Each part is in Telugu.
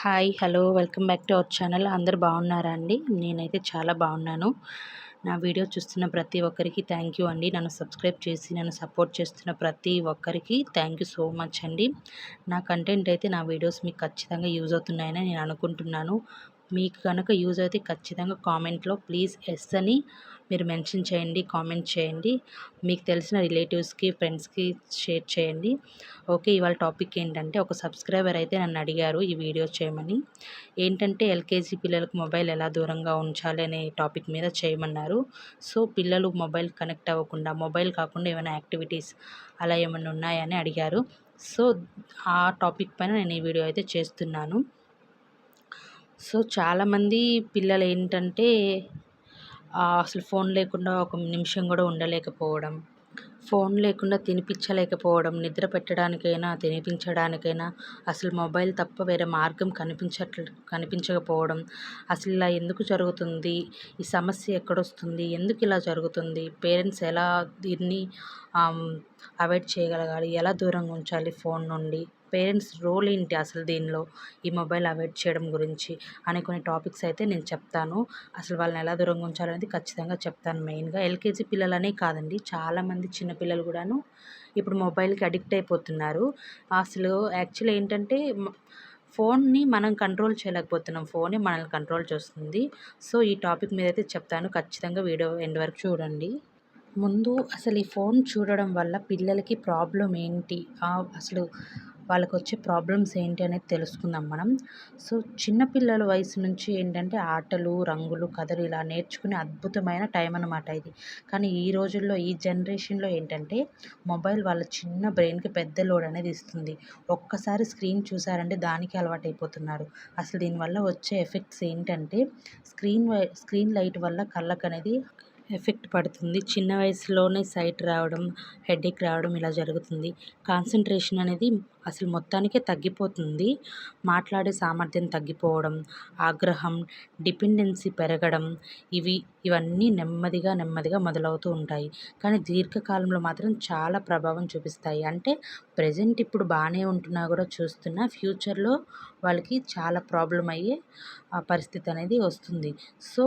Hi hello welcome back to our channel. అందరు బాగున్నారా అండి? నేనైతే చాలా బాగున్నాను. నా వీడియో చూస్తున్న ప్రతి ఒక్కరికి థ్యాంక్ యూ అండి. నన్ను సబ్స్క్రైబ్ చేసి నన్ను సపోర్ట్ చేస్తున్న ప్రతి ఒక్కరికి థ్యాంక్ యూ సో మచ్ అండి. నా కంటెంట్ అయితే నా వీడియోస్ మీకు ఖచ్చితంగా యూజ్ అవుతున్నాయని నేను అనుకుంటున్నాను. మీకు కనుక యూజ్ అయితే ఖచ్చితంగా కామెంట్లో ప్లీజ్ ఎస్ అని మీరు మెన్షన్ చేయండి కామెంట్ చేయండి. మీకు తెలిసిన రిలేటివ్స్కి ఫ్రెండ్స్కి షేర్ చేయండి. ఓకే ఇవాళ టాపిక్ ఏంటంటే ఒక సబ్స్క్రైబర్ అయితే నన్ను అడిగారు ఈ వీడియో చేయమని. ఏంటంటే ఎల్కేజీ పిల్లలకు మొబైల్ ఎలా దూరంగా ఉంచాలి అనే టాపిక్ మీద చేయమన్నారు. సో పిల్లలు మొబైల్ కనెక్ట్ అవ్వకుండా మొబైల్ కాకుండా ఏమైనా యాక్టివిటీస్ అలా ఏమైనా ఉన్నాయని అడిగారు. సో ఆ టాపిక్ పైన నేను ఈ వీడియో అయితే చేస్తున్నాను. సో చాలామంది పిల్లలు ఏంటంటే అసలు ఫోన్ లేకుండా ఒక నిమిషం కూడా ఉండలేకపోవడం. ఫోన్ లేకుండా తినిపించలేకపోవడం నిద్ర పెట్టడానికైనా తినిపించడానికైనా అసలు మొబైల్ తప్ప వేరే మార్గం కనిపించట్ల కనిపించకపోవడం. అసలు ఇలా ఎందుకు జరుగుతుంది? ఈ సమస్య ఎక్కడొస్తుంది? ఎందుకు ఇలా జరుగుతుంది? పేరెంట్స్ ఎలా దీన్ని అవాయిడ్ చేయగలగాలి? ఎలా దూరంగా ఉంచాలి ఫోన్ నుండి? పేరెంట్స్ రోల్ ఏంటి అసలు దీనిలో? ఈ మొబైల్ అవాయిడ్ చేయడం గురించి అనే కొన్ని టాపిక్స్ అయితే నేను చెప్తాను. అసలు వాళ్ళని ఎలా దూరంగా ఉంచాలనేది ఖచ్చితంగా చెప్తాను మెయిన్గా. ఎల్కేజీ పిల్లలనే కాదండి చాలామంది చిన్న చిన్నపిల్లలు కూడాను ఇప్పుడు మొబైల్కి అడిక్ట్ అయిపోతున్నారు. అసలు యాక్చువల్ ఏంటంటే ఫోన్ని మనం కంట్రోల్ చేయలేకపోతున్నాం. ఫోనే మనల్ని కంట్రోల్ చేస్తుంది. సో ఈ టాపిక్ మీద అయితే చెప్తాను. ఖచ్చితంగా వీడియో ఎండ్ వరకు చూడండి. ముందు అసలు ఈ ఫోన్ చూడడం వల్ల పిల్లలకి ప్రాబ్లం ఏంటి? అసలు వాళ్ళకి వచ్చే ప్రాబ్లమ్స్ ఏంటి అనేది తెలుసుకుందాం మనం. సో చిన్నపిల్లల వయసు నుంచి ఏంటంటే ఆటలు రంగులు కథలు ఇలా నేర్చుకునే అద్భుతమైన టైం అనమాట ఇది. కానీ ఈ రోజుల్లో ఈ జనరేషన్లో ఏంటంటే మొబైల్ వాళ్ళ చిన్న బ్రెయిన్కి పెద్ద లోడ్ అనేది ఇస్తుంది. ఒక్కసారి స్క్రీన్ చూసారంటే దానికి అలవాటు అయిపోతున్నారు అసలు దీనివల్ల వచ్చే ఎఫెక్ట్స్ ఏంటంటే స్క్రీన్ స్క్రీన్ లైట్ వల్ల కళ్ళకు అనేది ఎఫెక్ట్ పడుతుంది. చిన్న వయసులోనే సైట్ రావడం హెడేక్ రావడం ఇలా జరుగుతుంది. కాన్సన్ట్రేషన్ అనేది అసలు మొత్తానికే తగ్గిపోతుంది. మాట్లాడే సామర్థ్యం తగ్గిపోవడం ఆగ్రహం డిపెండెన్సీ పెరగడం ఇవి ఇవన్నీ నెమ్మదిగా నెమ్మదిగా మొదలవుతూ ఉంటాయి. కానీ దీర్ఘకాలంలో మాత్రం చాలా ప్రభావం చూపిస్తాయి. అంటే ప్రజెంట్ ఇప్పుడు బాగానే ఉంటున్నా కూడా చూస్తున్నా ఫ్యూచర్లో వాళ్ళకి చాలా ప్రాబ్లం అయ్యే పరిస్థితి అనేది వస్తుంది. సో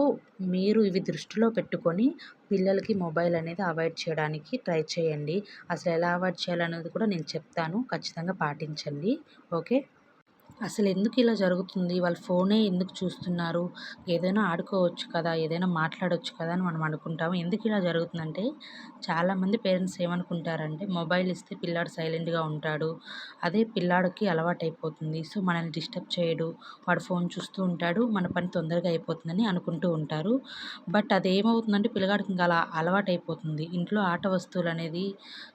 మీరు ఇవి దృష్టిలో పెట్టుకొని పిల్లలకి మొబైల్ అనేది అవాయిడ్ చేయడానికి ట్రై చేయండి. అసలు ఎలా అవాయిడ్ చేయాలనేది కూడా నేను చెప్తాను. ఖచ్చితంగా పాటించండి. ఓకే? అసలు ఎందుకు ఇలా జరుగుతుంది? వాళ్ళు ఫోనే ఎందుకు చూస్తున్నారు? ఏదైనా ఆడుకోవచ్చు కదా ఏదైనా మాట్లాడవచ్చు కదా అని మనం అనుకుంటాము. ఎందుకు ఇలా జరుగుతుందంటే చాలామంది పేరెంట్స్ ఏమనుకుంటారంటే మొబైల్ ఇస్తే పిల్లాడు సైలెంట్గా ఉంటాడు. అదే పిల్లాడికి అలవాటు అయిపోతుంది సో మనల్ని డిస్టర్బ్ చేయడు. వాడు ఫోన్ చూస్తూ ఉంటాడు. మన పని తొందరగా అయిపోతుందని అనుకుంటూ ఉంటారు. బట్ అది ఏమవుతుందంటే పిల్లగాడికి ఇంకా అలా అలవాటు అయిపోతుంది ఇంట్లో ఆట వస్తువులు అనేది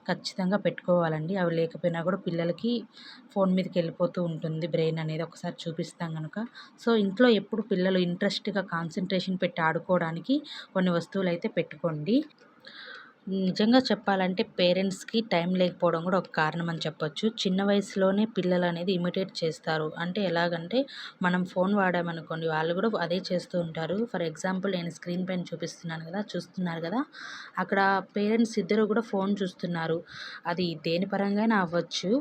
ఖచ్చితంగా పెట్టుకోవాలండి. అవి లేకపోయినా కూడా పిల్లలకి ఫోన్ మీదకి వెళ్ళిపోతూ ఉంటుంది బ్రెయిన్ డిజైన్ అనేది ఒకసారి చూపిస్తాం కనుక సో ఇంట్లో ఎప్పుడు పిల్లలు ఇంట్రెస్ట్గా కాన్సన్ట్రేషన్ పెట్టి ఆడుకోవడానికి కొన్ని వస్తువులు అయితే పెట్టుకోండి. నిజంగా చెప్పాలంటే పేరెంట్స్కి టైం లేకపోవడం కూడా ఒక కారణం అని చెప్పొచ్చు. చిన్న వయసులోనే పిల్లలు అనేది ఇమిటేట్ చేస్తారు. అంటే ఎలాగంటే మనం ఫోన్ వాడామనుకోండి వాళ్ళు కూడా అదే చేస్తూ ఉంటారు. ఫర్ ఎగ్జాంపుల్ నేను స్క్రీన్ పైన చూపిస్తున్నాను కదా చూస్తున్నారు కదా అక్కడ పేరెంట్స్ ఇద్దరు కూడా ఫోన్ చూస్తున్నారు. అది దేని పరంగా అవ్వచ్చు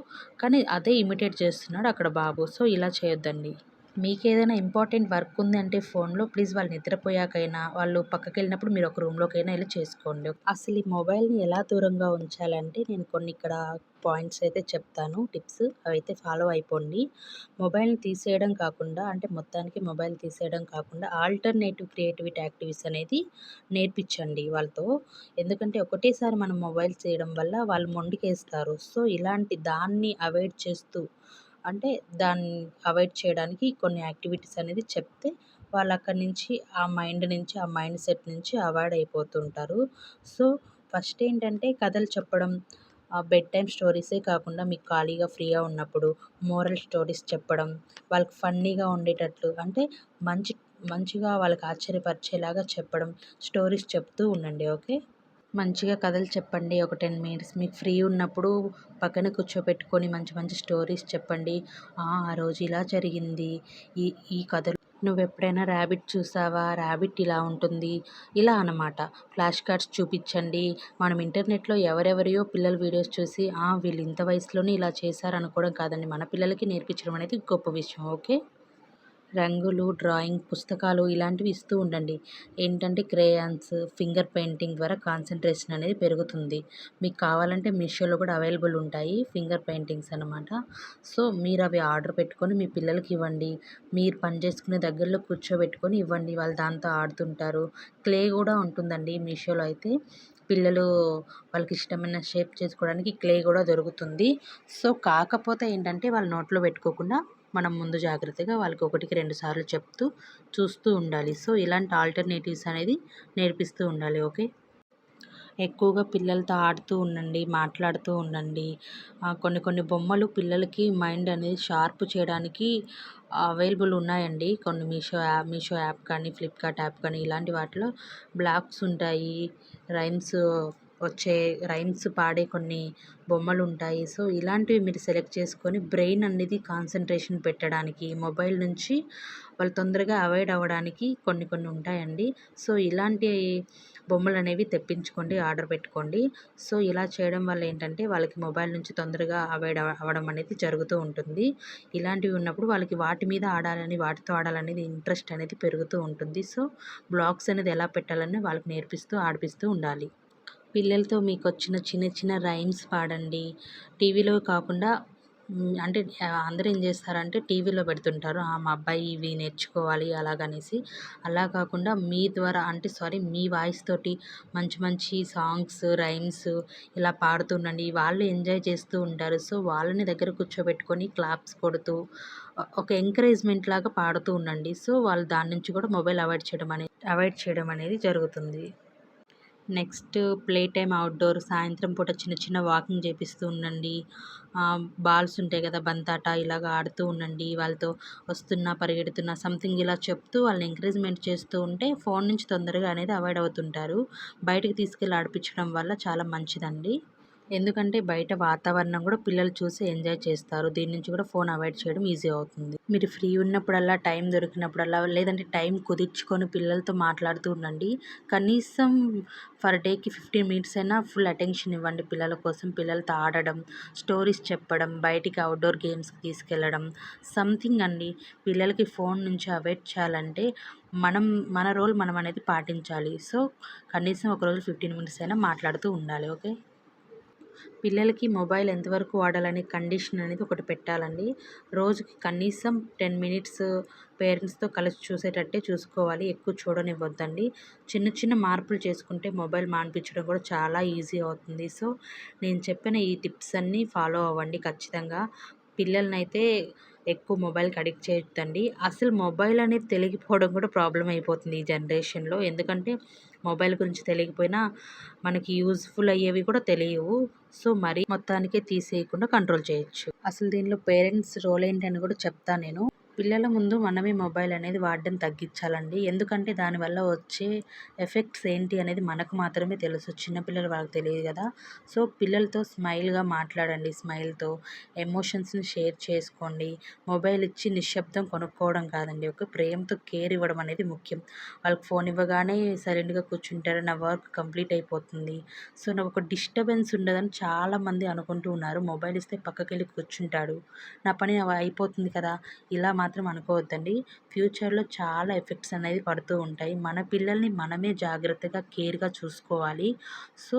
కానీ అదే ఇమిటేట్ చేస్తున్నాడు అక్కడ బాబు. సో ఇలా చేయొద్దండి. మీకు ఏదైనా ఇంపార్టెంట్ వర్క్ ఉంది అంటే ఫోన్లో ప్లీజ్ వాళ్ళు నిద్రపోయాకైనా వాళ్ళు పక్కకి వెళ్ళినప్పుడు మీరు ఒక రూమ్లోకైనా వెళ్ళి చేసుకోండి. అసలు ఈ మొబైల్ని ఎలా దూరంగా ఉంచాలంటే నేను కొన్ని ఇక్కడ పాయింట్స్ అయితే చెప్తాను టిప్స్ అవైతే ఫాలో అయిపోండి. మొబైల్ని తీసేయడం కాకుండా అంటే మొత్తానికి మొబైల్ తీసేయడం కాకుండా ఆల్టర్నేటివ్ క్రియేటివిటీ యాక్టివిటీస్ అనేది నేర్పించండి వాళ్ళతో. ఎందుకంటే ఒకటేసారి మనం మొబైల్ చేయడం వల్ల వాళ్ళు మొండికేస్తారు. సో ఇలాంటి దాన్ని అవాయిడ్ చేస్తూ అంటే దాన్ని అవాయిడ్ చేయడానికి కొన్ని యాక్టివిటీస్ అనేది చెప్తే వాళ్ళు అక్కడి నుంచి ఆ మైండ్ నుంచి ఆ మైండ్ సెట్ నుంచి అవాయిడ్ అయిపోతుంటారు. సో ఫస్ట్ ఏంటంటే కథలు చెప్పడం బెడ్ టైమ్ స్టోరీసే కాకుండా మీకు ఖాళీగా ఫ్రీగా ఉన్నప్పుడు మోరల్ స్టోరీస్ చెప్పడం వాళ్ళకి ఫన్నీగా ఉండేటట్లు అంటే మంచి మంచిగా వాళ్ళకి ఆశ్చర్యపరిచేలాగా చెప్పడం స్టోరీస్ చెప్తూ ఉండండి ఓకే? మంచిగా కథలు చెప్పండి. ఒక టెన్ మినిట్స్. మీకు ఫ్రీ ఉన్నప్పుడు పక్కన కూర్చోపెట్టుకొని మంచి మంచి స్టోరీస్ చెప్పండి. ఆ రోజు ఇలా జరిగింది. ఈ ఈ కథలు నువ్వు ఎప్పుడైనా ర్యాబిట్ చూసావా? ర్యాబిట్ ఇలా ఉంటుంది. ఇలా అన్నమాట. ఫ్లాష్ కార్డ్స్ చూపించండి. మనం ఇంటర్నెట్లో ఎవరెవరియో పిల్లల వీడియోస్ చూసి వీళ్ళు ఇంత వయసులోనే ఇలా చేశారు అనుకోవడం కాదండి. మన పిల్లలకి నేర్పించడం అనేది గొప్ప విషయం. ఓకే? రంగులు డ్రాయింగ్ పుస్తకాలు ఇలాంటివి ఇస్తూ ఉండండి. ఏంటంటే క్రేయాన్స్ ఫింగర్ పెయింటింగ్ ద్వారా కాన్సన్ట్రేషన్ అనేది పెరుగుతుంది. మీకు కావాలంటే మీషోలో కూడా అవైలబుల్ ఉంటాయి ఫింగర్ పెయింటింగ్స్ అనమాట సో మీరు అవి ఆర్డర్ పెట్టుకొని మీ పిల్లలకి ఇవ్వండి. మీరు పని చేసుకునే దగ్గరలో కూర్చోబెట్టుకొని ఇవ్వండి. వాళ్ళు దాంతో ఆడుతుంటారు. క్లే కూడా ఉంటుందండి మీషోలో అయితే. పిల్లలు వాళ్ళకి ఇష్టమైన షేప్ చేసుకోవడానికి క్లే కూడా దొరుకుతుంది. సో కాకపోతే ఏంటంటే వాళ్ళ నోట్లో పెట్టుకోకుండా మనం ముందు జాగ్రత్తగా వాళ్ళకి ఒకటికి రెండు సార్లు చెప్తూ చూస్తూ ఉండాలి. సో ఇలాంటి ఆల్టర్నేటివ్స్ అనేది నేర్పిస్తూ ఉండాలి ఓకే? ఎక్కువగా పిల్లలతో ఆడుతూ ఉండండి మాట్లాడుతూ ఉండండి. కొన్ని కొన్ని బొమ్మలు పిల్లలకి మైండ్ అనేది షార్ప్ చేయడానికి అవైలబుల్ ఉన్నాయండి. కొన్ని మీషో యాప్ మీషో యాప్ కానీ ఫ్లిప్కార్ట్ యాప్ కానీ ఇలాంటి వాటిలో బ్లాక్స్ ఉంటాయి. రైమ్స్ వచ్చే రైమ్స్ పాడే కొన్ని బొమ్మలు ఉంటాయి సో ఇలాంటివి మీరు సెలెక్ట్ చేసుకొని బ్రెయిన్ అనేది కాన్సన్ట్రేషన్ పెట్టడానికి మొబైల్ నుంచి వాళ్ళు తొందరగా అవాయిడ్ అవ్వడానికి కొన్ని కొన్ని ఉంటాయండి. సో ఇలాంటి బొమ్మలు అనేవి తెప్పించుకోండి ఆర్డర్ పెట్టుకోండి. సో ఇలా చేయడం వల్ల ఏంటంటే వాళ్ళకి మొబైల్ నుంచి తొందరగా అవాయిడ్ అవ్వడం అనేది జరుగుతూ ఉంటుంది. ఇలాంటివి ఉన్నప్పుడు వాళ్ళకి వాటి మీద ఆడాలని వాటితో ఆడాలనేది ఇంట్రెస్ట్ అనేది పెరుగుతూ ఉంటుంది. సో బ్లాగ్స్ అనేది ఎలా పెట్టాలని వాళ్ళకి నేర్పిస్తూ ఆడిపిస్తూ ఉండాలి. పిల్లలతో మీకు వచ్చిన చిన్న చిన్న రైమ్స్ పాడండి. టీవీలో కాకుండా అంటే అందరూ ఏం చేస్తారంటే టీవీలో పెడుతుంటారు. మా అబ్బాయి ఇవి నేర్చుకోవాలి అలాగనేసి. అలా కాకుండా మీ ద్వారా అంటే సారీ మీ వాయిస్ తోటి మంచి మంచి సాంగ్స్ రైమ్స్ ఇలా పాడుతుండండి. వాళ్ళు ఎంజాయ్ చేస్తూ ఉంటారు. సో వాళ్ళని దగ్గర కూర్చోబెట్టుకొని క్లాప్స్ కొడుతూ ఒక ఎంకరేజ్మెంట్ లాగా పాడుతూ ఉండండి. సో వాళ్ళు దాని నుంచి కూడా మొబైల్ అవాయిడ్ చేయడం అనేది అవాయిడ్ చేయడం అనేది జరుగుతుంది. నెక్స్ట్ ప్లే టైమ్ అవుట్డోర్ సాయంత్రం పూట చిన్న చిన్న వాకింగ్ చేపిస్తూ ఉండండి. బాల్స్ ఉంటాయి కదా బంతాట ఇలాగ ఆడుతూ ఉండండి. వాళ్ళతో వస్తున్నా పరిగెడుతున్నా సంథింగ్ ఇలా చెప్తూ వాళ్ళని ఎంకరేజ్మెంట్ చేస్తూ ఉంటే ఫోన్ నుంచి తొందరగా అనేది అవాయిడ్ అవుతుంటారు. బయటకు తీసుకెళ్ళి ఆడిపించడం వల్ల చాలా మంచిదండి. ఎందుకంటే బయట వాతావరణం కూడా పిల్లలు చూసి ఎంజాయ్ చేస్తారు. దీని నుంచి కూడా ఫోన్ అవాయిడ్ చేయడం ఈజీ అవుతుంది. మీరు ఫ్రీ ఉన్నప్పుడల్లా టైం దొరికినప్పుడల్లా లేదంటే టైం కుదిర్చుకొని పిల్లలతో మాట్లాడుతూ ఉండండి. కనీసం ఫర్ డేకి ఫిఫ్టీన్ మినిట్స్ అయినా ఫుల్ అటెన్షన్ ఇవ్వండి పిల్లల కోసం. పిల్లలతో ఆడడం స్టోరీస్ చెప్పడం బయటికి అవుట్డోర్ గేమ్స్కి తీసుకెళ్ళడం సంథింగ్ అండి. పిల్లలకి ఫోన్ నుంచి అవాయిడ్ చేయాలంటే మనం మన రోల్ మనం అనేది పాటించాలి. సో కనీసం ఒకరోజు ఫిఫ్టీన్ మినిట్స్ అయినా మాట్లాడుతూ ఉండాలి. ఓకే? పిల్లలకి మొబైల్ ఎంతవరకు వాడాలనే కండిషన్ అనేది ఒకటి పెట్టాలండి. రోజుకి కనీసం టెన్ మినిట్స్ పేరెంట్స్తో కలిసి చూసేటట్టే చూసుకోవాలి. ఎక్కువ చూడనివ్వద్దండి. చిన్న చిన్న మార్పులు చేసుకుంటే మొబైల్ మానిపించడం కూడా చాలా ఈజీ అవుతుంది. సో నేను చెప్పిన ఈ టిప్స్ అన్నీ ఫాలో అవ్వండి ఖచ్చితంగా. పిల్లలనైతే ఎక్కువ మొబైల్కి అడిక్ట్ చేయొద్దండి. అసలు మొబైల్ అనేది తెలియకపోవడం కూడా ప్రాబ్లం అయిపోతుంది ఈ జనరేషన్లో. ఎందుకంటే మొబైల్ గురించి తెలియకపోయినా మనకి యూజ్ఫుల్ అయ్యేవి కూడా తెలియవు. సో మరి మొత్తానికే తీసేయకుండా కంట్రోల్ చేయొచ్చు. అసలు దీనిలో పేరెంట్స్ రోల్ ఏంటని కూడా చెప్తాను నేను. పిల్లల ముందు మనమే మొబైల్ అనేది వాడడం తగ్గించాలండి. ఎందుకంటే దానివల్ల వచ్చే ఎఫెక్ట్స్ ఏంటి అనేది మనకు మాత్రమే తెలుసు. చిన్నపిల్లలు వాళ్ళకి తెలియదు కదా. సో పిల్లలతో స్మైల్గా మాట్లాడండి. స్మైల్తో ఎమోషన్స్ని షేర్ చేసుకోండి. మొబైల్ ఇచ్చి నిశ్శబ్దం కొనుక్కోవడం కాదండి. ఒక ప్రేమతో కేర్ ఇవ్వడం అనేది ముఖ్యం. వాళ్ళకి ఫోన్ ఇవ్వగానే సైలెంట్గా కూర్చుంటారు. నా వర్క్ కంప్లీట్ అయిపోతుంది. సో నాకు ఒక డిస్టర్బెన్స్ ఉండదని చాలామంది అనుకుంటూ ఉన్నారు. మొబైల్ ఇస్తే పక్కకి వెళ్ళి కూర్చుంటాడు. నా పని అయిపోతుంది కదా. ఇలా మాత్రం అనుకోవద్దండి. ఫ్యూచర్లో చాలా ఎఫెక్ట్స్ అనేది పడుతూ ఉంటాయి. మన పిల్లల్ని మనమే జాగ్రత్తగా కేర్గా చూసుకోవాలి. సో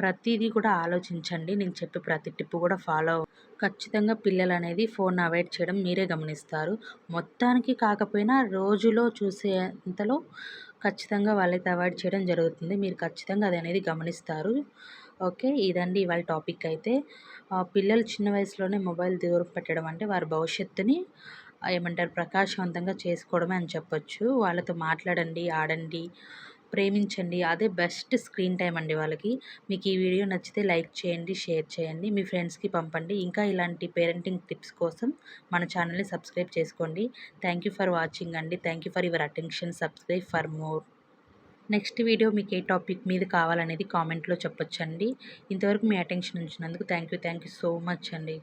ప్రతిదీ కూడా ఆలోచించండి. నేను చెప్పే ప్రతి టిప్ కూడా ఫాలో ఖచ్చితంగా పిల్లలు అనేది ఫోన్ అవాయిడ్ చేయడం మీరే గమనిస్తారు. మొత్తానికి కాకపోయినా రోజులో చూసేంతలో ఖచ్చితంగా వాళ్ళైతే అవాయిడ్ చేయడం జరుగుతుంది. మీరు ఖచ్చితంగా అది అనేది గమనిస్తారు. ఓకే ఇదండి ఇవాళ టాపిక్ అయితే. పిల్లలు చిన్న వయసులోనే మొబైల్ దూరం పెట్టడం అంటే వారి భవిష్యత్తుని ఏమంటారు ప్రకాశవంతంగా చేసుకోవడమే అని చెప్పొచ్చు. వాళ్ళతో మాట్లాడండి ఆడండి ప్రేమించండి. అదే బెస్ట్ స్క్రీన్ టైం అండి వాళ్ళకి. మీకు ఈ వీడియో నచ్చితే లైక్ చేయండి షేర్ చేయండి. మీ ఫ్రెండ్స్కి పంపండి. ఇంకా ఇలాంటి పేరెంటింగ్ టిప్స్ కోసం మన ఛానల్ని సబ్స్క్రైబ్ చేసుకోండి. థ్యాంక్ యూ ఫర్ వాచింగ్ అండి. Thank you for your attention. Subscribe for more. Next video మీకు ఏ టాపిక్ మీద కావాలనేది కామెంట్లో చెప్పొచ్చండి. ఇంతవరకు మీ attention ఉంచినందుకు thank you. Thank you so much అండి.